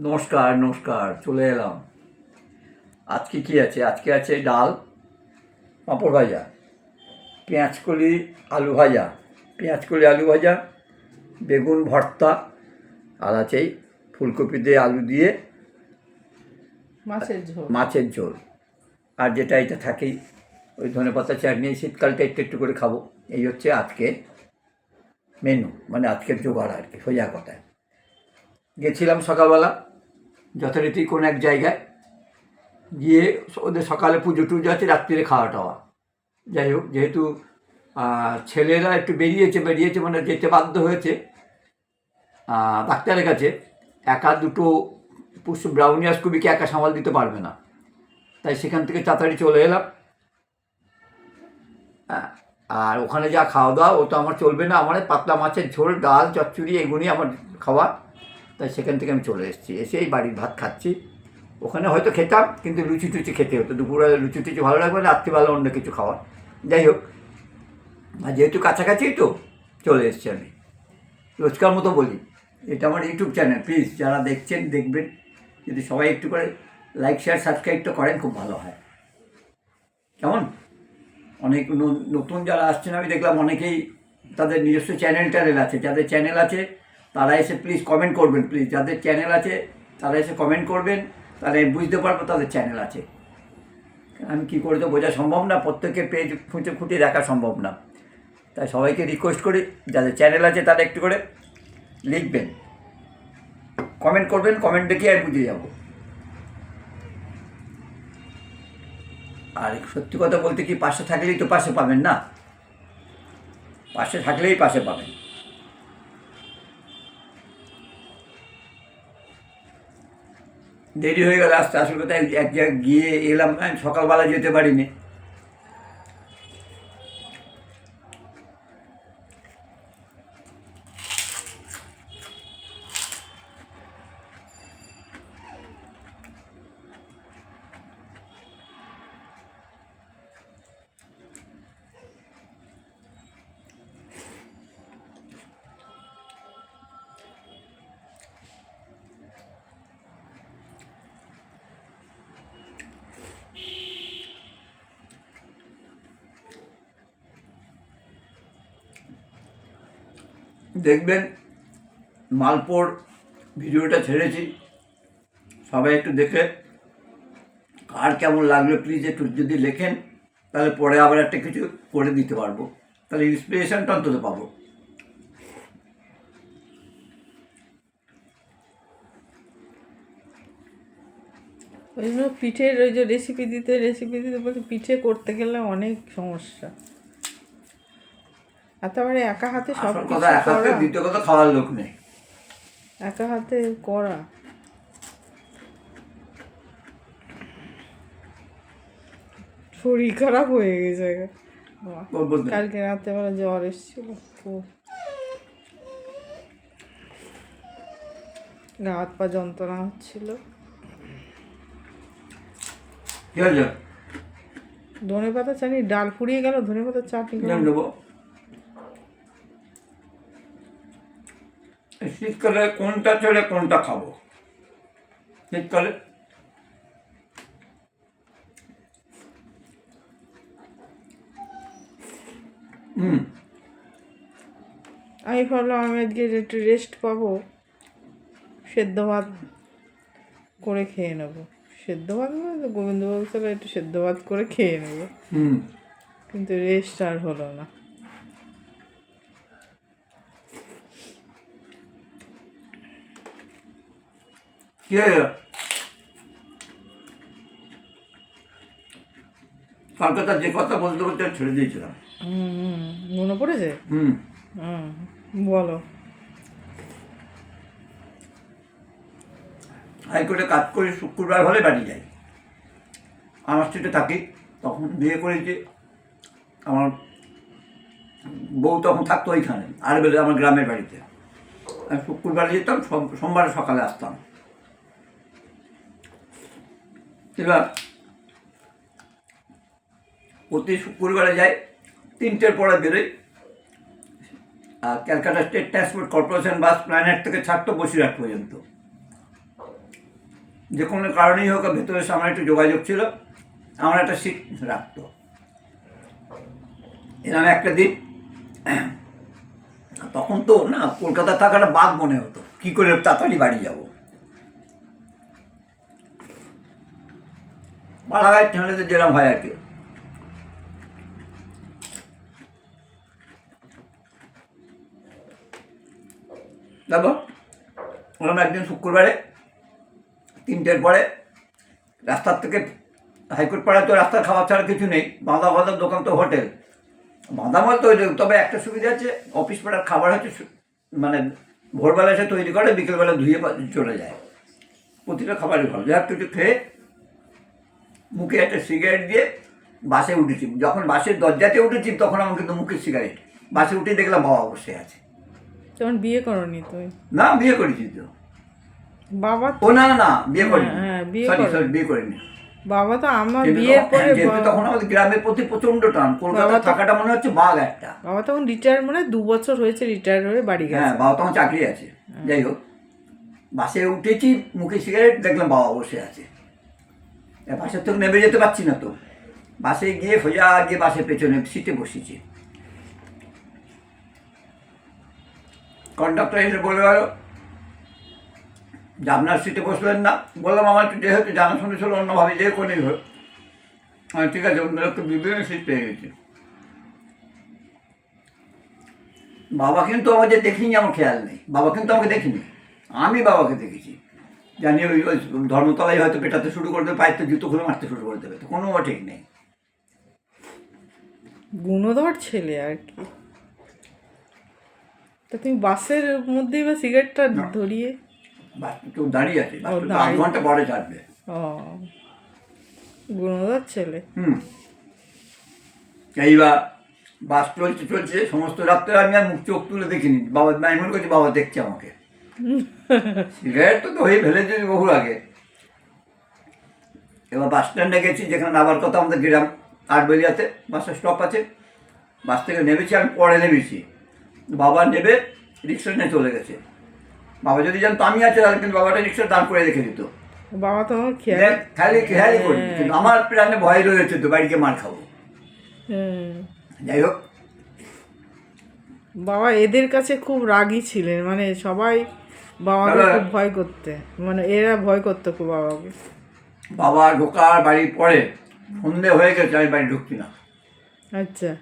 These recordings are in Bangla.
নমস্কার নমস্কার চলে এলাম। আজকে কি আছে? আজকে আছে ডাল পাঁপড় ভাজা পেঁয়াজকলি আলু ভাজা। পেঁয়াজকলি আলু ভাজা বেগুন ভর্তা আর আছে ফুলকপি দিয়ে আলু দিয়ে মাছের ঝোল। মাছের ঝোল। আর যেটা এটা থাকেই ওই ধনে পাতা চাটনি শীতকালটা একটু একটু করে খাব। এই হচ্ছে আজকে মেনু মানে আজকের জোগাড় আর কি সোজা কথায়। গেছিলাম সকালবেলা যথারীতি কোনো এক জায়গায় গিয়ে ওদের সকালে পুজো টুজো আছে, রাত্রিরে খাওয়া টাওয়া যাই হোক, যেহেতু ছেলেরা একটু বেরিয়েছে বেরিয়েছে মানে যেতে বাধ্য হয়েছে ডাক্তারের কাছে, একা দুটো পুষ্প ব্রাউনিয়াস কুবিকে একা সামাল দিতে পারবে না। তাই সেখান থেকে তাড়াতাড়ি চলে এলাম। আর ওখানে যা খাওয়া দাওয়া, ও তো আমার চলবে না, আমার পাতলা মাছের ঝোল, ডাল, চচ্চড়ি এগুলি আমার খাওয়া। তাই সেখান থেকে আমি চলে এসেছি। এসে এই বাড়ির ভাত খাচ্ছি। ওখানে হয়তো খেতাম, কিন্তু লুচি টুচি খেতে হতো। দুপুরবেলা লুচি টুচি ভালো লাগবে রাত্রিবেলা অন্য কিছু খাওয়া। যাই হোক, আর যেহেতু কাছাকাছি তো, চলে এসেছি আমি। রোজকার মতো বলি, এটা আমার ইউটিউব চ্যানেল প্লিজ যারা দেখছেন, দেখবেন। যদি সবাই একটু করে লাইক শেয়ার সাবস্ক্রাইবটা করেন, খুব ভালো হয়। কেমন? অনেক নতুন যারা আসছেন, আমি দেখলাম অনেকেই তাদের নিজস্ব চ্যানেল ট্যানেল আছে। যাদের চ্যানেল আছে তারা এসে প্লিজ কমেন্ট করবেন প্লিজ যাদের চ্যানেল আছে, তারা এসে কমেন্ট করবেন, তাহলে বুঝতে পারব তাদের চ্যানেল আছে। আমি কী করে তো বোঝা সম্ভব না প্রত্যেকের পেজ খুঁটে খুঁটে দেখা সম্ভব না। তাই সবাইকে রিকোয়েস্ট করি, যাদের চ্যানেল আছে তারা একটু করে লিখবেন। কমেন্ট করবেন কমেন্ট দেখে আমি বুঝে যাব। আর সত্যি কথা বলতে কি, পাশে থাকলেই তো পাশে পাবেন না? পাশে থাকলেই পাশে পাবেন। দেরি হয়ে গেল আসতে আসল কথা এক- জায়গায় গিয়ে এলাম আমি সকালবেলা যেতে পারিনি। দেখবেন মালপোর ভিডিওটা ছেড়েছি। সবাই একটু দেখে, কার কেমন লাগল প্লিজ একটু যদি লেখেন, তাহলে পরে আবার একটা কিছু করে দিতে পারব। তাহলে ইন্সপিরেশনটা অন্তত পাবো। ওই জন্য পিঠের ওই যে রেসিপি দিতে রেসিপি দিতে বলতে পিঠে করতে গেলে অনেক সমস্যা। তারপরে একা হাতে সব কিছু এক হাতে করা। দ্বিতীয় কথা খাওয়ার লোক নেই। একা হাতে করা। শরীর খারাপ হয়ে গেছে। কালকে রাত্রেবেলা জ্বর এসেছিল। গা হাত পা যন্ত্রণা হচ্ছিল। ধনে পাতা চাটনি ডাল ফুরিয়ে গেল ধনে পাতা চাটনি নেব? শীতকালে কোনটা ছেড়ে কোনটা খাব? শীতকালে হুম। আমি ভাবলাম আমি আজকে একটু রেস্ট পাবো সেদ্ধ ভাত করে খেয়ে নেব। সেদ্ধ ভাত মানে তো গোবিন্দভোগ চালে একটু সেদ্ধ ভাত করে খেয়ে নেব। হুম। কিন্তু রেস্ট আর হলো না। কি কলকাতার যে কথা বলতে বলতে ছেড়ে দিয়েছিলাম। মনে পড়েছে? হুম। বলো। হাইকোর্টে কাজ করে শুক্রবার হলে বাড়ি যাই। আমার স্ট্রিটে থাকি তখন বিয়ে করেছি। আমার বউ তখন থাকতো ওইখানে আর বেলে আমার গ্রামের বাড়িতে। আমি শুক্রবারে যেতাম সোম- সোমবারে সকালে আসতাম। এবার প্রতি শুক্রবারে যাই, তিনটের পরে বেরোই। আর Calcutta state transport corporation bus planet থেকে ছাড়তো বসিরহাট পর্যন্ত। যে কোনো কারণেই হোক ভেতরের সামনে একটু যোগাযোগ ছিল, আমার একটা সিট রাখতো। এরকম একটা দিন। তখন তো না কলকাতা থাকাটা বাদ মনে হতো। কি করে তাড়াতাড়ি বাড়ি যাব? বাড়াঘাট ঠেলেতে যেরকম হয় আর কি। তারপর একদিন শুক্রবারে, তিনটের পরে। রাস্তার থেকে হাইকোর্ট পাড়ায় তো রাস্তার খাওয়া ছাড়া কিছু নেই বাঁধা বাঁধার দোকান তো হোটেল। বাঁধা মাল তৈরি তবে একটা সুবিধা আছে অফিস পাড়ার খাবার হচ্ছে মানে ভোরবেলা এসে তৈরি করে, বিকেলবেলা ধুয়ে চলে যায়। প্রতিটা খাবারই ভালো হোক কিছু খেয়ে মুখে একটা সিগারেট দিয়ে বাসে উঠেছি। যখন বাসের দরজাতে উঠেছি তখন আমার কিন্তু মুখের সিগারেট বাসে উঠে দেখলাম বাবা বসে আছে। তখন বিয়ে করনি তুই? না বিয়ে করেছি তো। বাবা ও না না বিয়ে করিনি। হ্যাঁ, হ্যাঁ, সরি। সরি বিয়ে করিনি। বাবা তো আমার বিয়ের পরে হ্যাঁ, তখন আমাদের গ্রামের প্রতি প্রচণ্ড টান। কলকাতা থাকাটা মনে হচ্ছে বাঘ একটা। বাবা তখন রিটায়ার মানে দু বছর হয়েছে রিটায়ার হয়ে বাড়ি হ্যাঁ বাবা তখন চাকরি আছে। যাই হোক বাসে উঠেছি মুখে সিগারেট দেখলাম বাবা বসে আছে। বাসের তো নেমে যেতে পারছি না তো। বাসে গিয়ে সোজা গিয়ে বাসের পেছনে সিটে বসেছি। কন্ডাক্টর এসে বলে গেল যে আপনার সিটে বসবেন না। বললাম, আমার একটু যেহেতু জানাশোনা ছিল অন্যভাবে যে হোক আমি ঠিক আছে, অন্য একটু বিভিন্ন সিট পেয়ে গেছি। বাবা কিন্তু আমাকে দেখিনি, আমার খেয়াল নেই। বাবা কিন্তু আমাকে দেখিনি। আমি বাবাকে দেখেছি। জানি ওই ওই ধর্মতলায় হয়তো পেটাতে শুরু করে দেবে পায়ের তো জুতো খুলে মারতে শুরু করে দেবে তো কোনো ঠিক নেই। গুণধর ছেলে আর কি। তা তুমি বাসের মধ্যেই বা সিগারেটটা ধরিয়ে? বাস তো দাঁড়িয়ে আছে বাস তো আধ ঘণ্টা পরে ছাড়বে ও গুণধর ছেলে। হুম। এইবার বাস চলছে চলছে সমস্ত রাত্রে আমি আর মুখ চোখ তুলে দেখিনি বাবা আমি মনে করছি বাবা দেখছে আমাকে। সিগারেট তো তো হয়ে ফেলেছে বহু আগে। এবার বাস স্ট্যান্ডে গেছি যেখানে নামার কথা আমাদের গ্রাম আটবেলিয়াতে বাসের স্টপ আছে। বাস থেকে নেমেছি আমি পরে নেমেছি। বাবা নেবে রিক্সা নিয়ে চলে গেছে। বাবা যদি জানতো আমি আছে তাহলে কিন্তু বাবাটা রিক্সা দাঁড় করে রেখে দিত। বাবা তো খেয়াল খালি খেয়ালই করি কিন্তু আমার প্রাণে ভয় রয়েছে তো বাড়িকে মার খাব। যাই হোক। বাবা এদের কাছে খুব রাগী ছিলেন মানে সবাই বাবাকে খুব ভয় করতে। মানে এরা ভয় করতো খুব বাবাকে। বাবা ঢোকার বাড়ি পরে সন্ধে হয়ে গেছে আমি বাড়ি ঢুকছি না। আচ্ছা।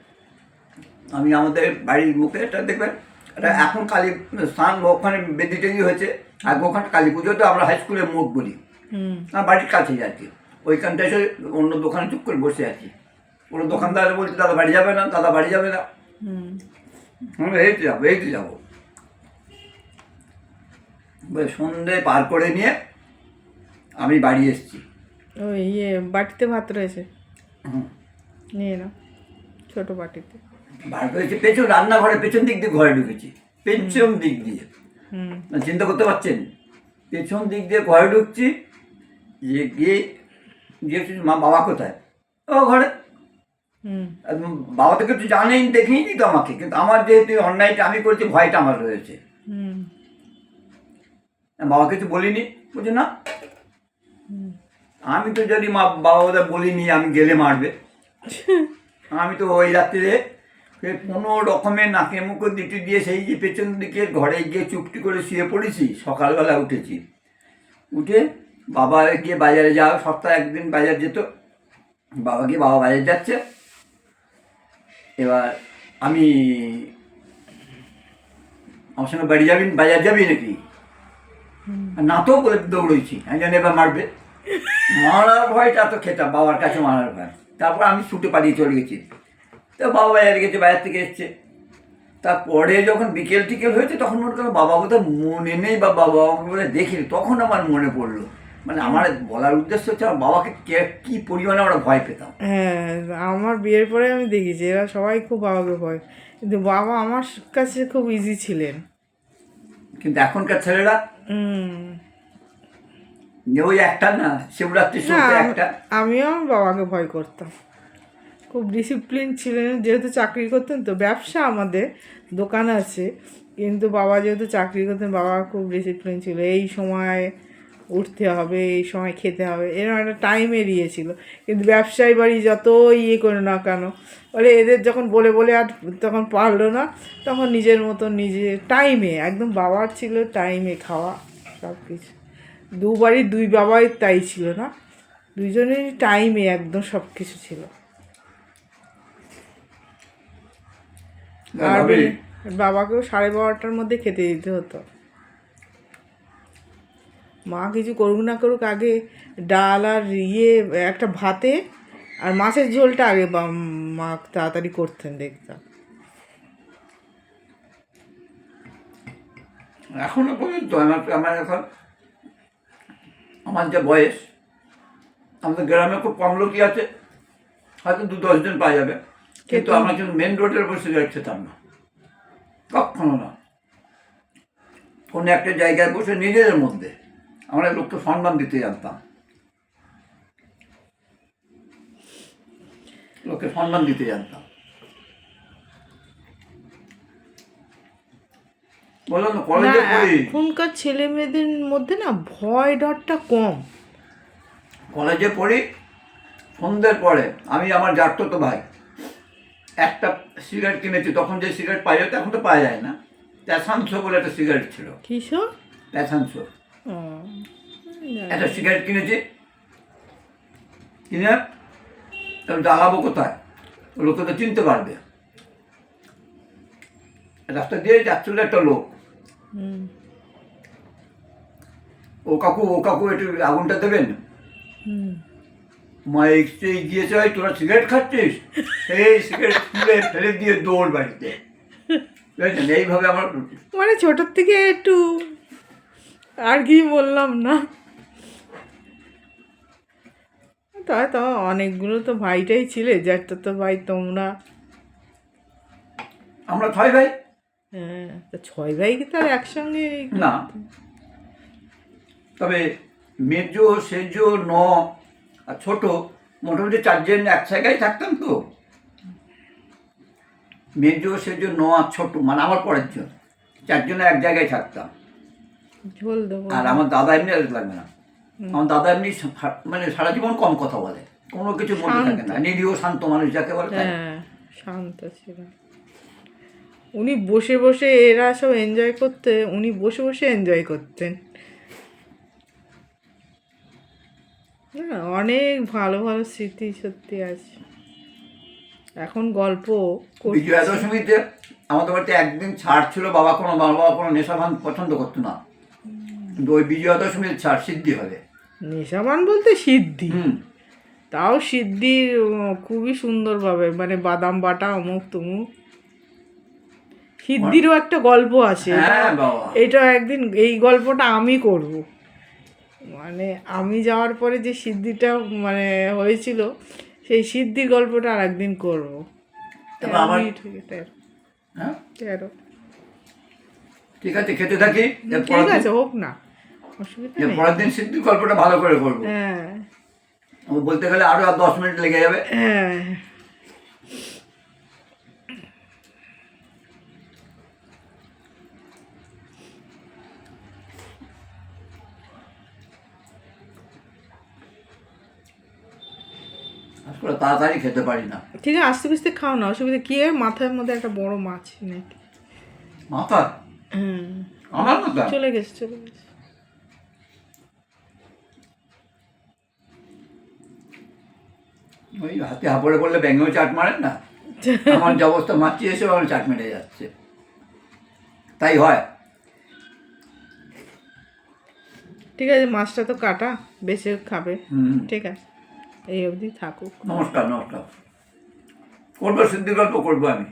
আমি আমাদের বাড়ির মুখে এটা দেখবেন এটা এখন কালী স্থান ওখানে বেদি টেদি হয়েছে আর ওখানে কালী পুজো তো আমরা হাই স্কুলের মুখ বলি। হুম। আমার বাড়ির কাছেই আর কি। ওইখানটা এসে অন্য দোকানে চুপ করে বসে আছি। কোনো দোকানদার বলছে দাদা বাড়ি যাবে না দাদা বাড়ি যাবে না। হুম। এই তো যাব এই তো যাব। সন্ধে পার করে নিয়ে আমি বাড়ি এসেছি। ওই ইয়ে বাটিতে ভাত রয়েছে। নিয়ে নাও ছোট বাটিতে। বার করেছি পেছন রান্নাঘরে পেছন দিক দিয়ে ঘরে ঢুকেছি। পেছন দিক দিয়ে। চিন্তা করতে পারছেন? পেছন দিক দিয়ে ঘরে ঢুকছি যে গিয়ে গিয়ে মা বাবা কোথায়? ও ঘরে। বাবা তো কিছু জানেই দেখেই নি তো আমাকে। কিন্তু আমার যেহেতু অন্যায়টা আমি করেছি ভয়টা আমার রয়েছে। হুম। বাবা কিছু বলিনি। বুঝি না। আমি তো যদি মা, বাবা বলিনি আমি গেলে মারবে। আমি তো ওই রাত্রিরে কোনো রকমের নাকে মুখে দিটি দিয়ে সেই যে পেছন দিকে ঘরে গিয়ে চুপটি করে শুয়ে পড়েছি, সকালবেলা উঠেছি। উঠে বাবা গিয়ে বাজারে যাওয়া সপ্তাহে একদিন বাজার যেত। বাবা গিয়ে বাবা বাজার যাচ্ছে। এবার আমি আমার সঙ্গে বাড়ি যাবি, বাজার যাবি নাকি? আর না তো বলে দৌড়েছি আমি জানি এবার মারবে। মারার ভয়টা তো খেতাম, বাবার কাছে মারার ভয়। তারপর আমি ছুটে পালিয়ে চলে গেছি। তো বাবা বাজারে গেছে বাজার থেকে এসছে। তারপরে যখন বিকেল টিকেল হয়েছে, তখন মনে করলাম বাবা কোথাও মনে নেই বা বাবা বলে দেখিনি। তখন আমার মনে পড়ল। মানে আমার বলার উদ্দেশ্য হচ্ছে আমার বাবাকে কি পরিমাণে আমরা ভয় পেতাম। হ্যাঁ আমার বিয়ের পরে আমি দেখেছি, এরা সবাই খুব বাবাকে ভয়। কিন্তু বাবা আমার কাছে খুব ইজি ছিলেন। কিন্তু এখনকার ছেলেরা ওই একটা না শিবরাত্রি শুনতে একটা। আমিও আমার বাবাকে ভয় করতাম। খুব ডিসিপ্লিন ছিলেন যেহেতু চাকরি করতেন তো ব্যবসা আমাদের দোকান আছে। কিন্তু বাবা যেহেতু চাকরি করতেন বাবা খুব ডিসিপ্লিন ছিল। এই সময় উঠতে হবে এই সময় খেতে হবে এরকম একটা টাইম এড়িয়ে ছিল কিন্তু ব্যবসায়ী বাড়ি যত ইয়ে করে না কেন বলে এদের যখন বলে বলে আর তখন পারল না তখন নিজের মতো নিজে টাইমে একদম বাবার ছিল টাইমে খাওয়া সব কিছু দু বাড়ির দুই বাবাই তাই ছিল না দুইজনেরই টাইমে একদম সব কিছু ছিল আর বাবাকেও সাড়ে বারোটার মধ্যে খেতে দিতে হতো। মা কিছু করুক না করুক আগে ডাল আর ইয়ে একটা ভাতে আর মাছের ঝোলটা আগে বা- মা তাড়াতাড়ি করতেন দেখতাম। এখনও পর্যন্ত আমার আমার এখন আমার যা বয়স আমাদের গ্রামে খুব কম লোকই আছে হয়তো দু দশজন পাওয়া যাবে কিন্তু আমরা কিন্তু মেন রোডের উপর সিগারেট খেতাম না কখনো না। কোনো একটা জায়গায় বসে নিজেদের মধ্যে। আমরা লোককে সম্মান দিতে জানতাম। লোককে সম্মান দিতে জানতাম। এখনকার ছেলে মেয়েদের মধ্যে না ভয় ডরটা কম। কলেজে পড়ি সন্ধ্যের পরে আমি আমার জাগতো তো ভাই একটা সিগারেট কিনেছি তখন যে সিগারেট পাওয়া যেত এখন তো পাওয়া যায় না। প্যাসানসো বলে একটা সিগারেট ছিল। কিসব প্যাসানসো ও, একটা সিগারেট কিনেছি। কিনে তবে জ্বালাবো কোথায়? লোকে তো চিনতে পারবে। রাস্তা দিয়ে যাচ্ছিল একটা লোক। ও কাকু ও কাকু একটু আগুনটা দেবেন। মাইক সেই গিয়েছে ভাই তোরা সিগারেট খাচ্ছিস? সেই সিগারেট তুলে ফেলে দিয়ে দৌড় বাড়িতে। এইভাবে আমার মানে ছোটোর থেকে একটু আর কি বললাম না? তা তো অনেকগুলো তো ভাইটাই ছিলে যার তো তো ভাই তোমরা। আমরা ছয় ভাই। হ্যাঁ তা ছয় ভাই কি তার একসঙ্গে না। তবে মেজো সেজো ন আর ছোট মোটামুটি চারজন এক জায়গায় থাকতাম তো। মেজো সেজো ন আর ছোট মানে আমার পরের জন। চারজনে এক জায়গায় থাকতাম। ঝোল দেবো। আর আমার দাদা এমনি আর লাগবে না। আমার দাদা এমনি মানে সারা জীবন কম কথা বলে। কোনো কিছু মনে থাকে না। নিরীহ শান্ত মানুষ যাকে বলে হ্যাঁ শান্ত ছিল। উনি বসে বসে এরা সব এনজয় করতে উনি বসে বসে এনজয় করতেন। না, অনেক ভালো ভালো স্মৃতি সত্যি আছে। এখন গল্প। বিজয়া দশমীতে আমাদের বাড়িতে একদিন ছাড় ছিল বাবা কোনো বাবা কোনো নেশা ভান পছন্দ করতো না। ওই বিজয়া দশমীর ছাড় সিদ্ধি হবে। নেশাবান বলতে সিদ্ধি। হুম। তাও সিদ্ধি খুবই সুন্দরভাবে মানে বাদাম বাটা অমুক তুমুক। সিদ্ধিরও একটা গল্প আছে। হ্যাঁ এটা একদিন এই গল্পটা আমি করব। মানে আমি যাওয়ার পরে যে সিদ্ধিটা মানে হয়েছিল সেই সিদ্ধির গল্পটা আর একদিন করব তেরো। হ্যাঁ? ঠিক আছে খেতে থাকি। ঠিক আছে হোক না। অসুবিধা নেই। পরের দিন সিদ্ধির গল্পটা ভালো করে করব। হ্যাঁ। বলতে গেলে আরও আর দশ মিনিট লেগে যাবে। হ্যাঁ। তাড়াতাড়ি খেতে পারি না। ঠিক আছে আস্তে আস্তে খাও না অসুবিধা কি? মাথার মধ্যে একটা বড় মাছ নাকি? মাথা হ্যাঁ আমার মাথা চলে গেছে চলে গেছে। ওই হাতে হাঁপড়ে পড়লে ব্যাঙেও চাট মারেন না? আমার যে অবস্থা মাছি এসে আমার চাট মেরে যাচ্ছে। তাই হয়। ঠিক আছে মাছটা তো কাটা বেশি খাবে। হুম। ঠিক আছে এই অবধি থাকুক। নমস্কার নমস্কার। করব সিদ্ধি গল্প করব আমি।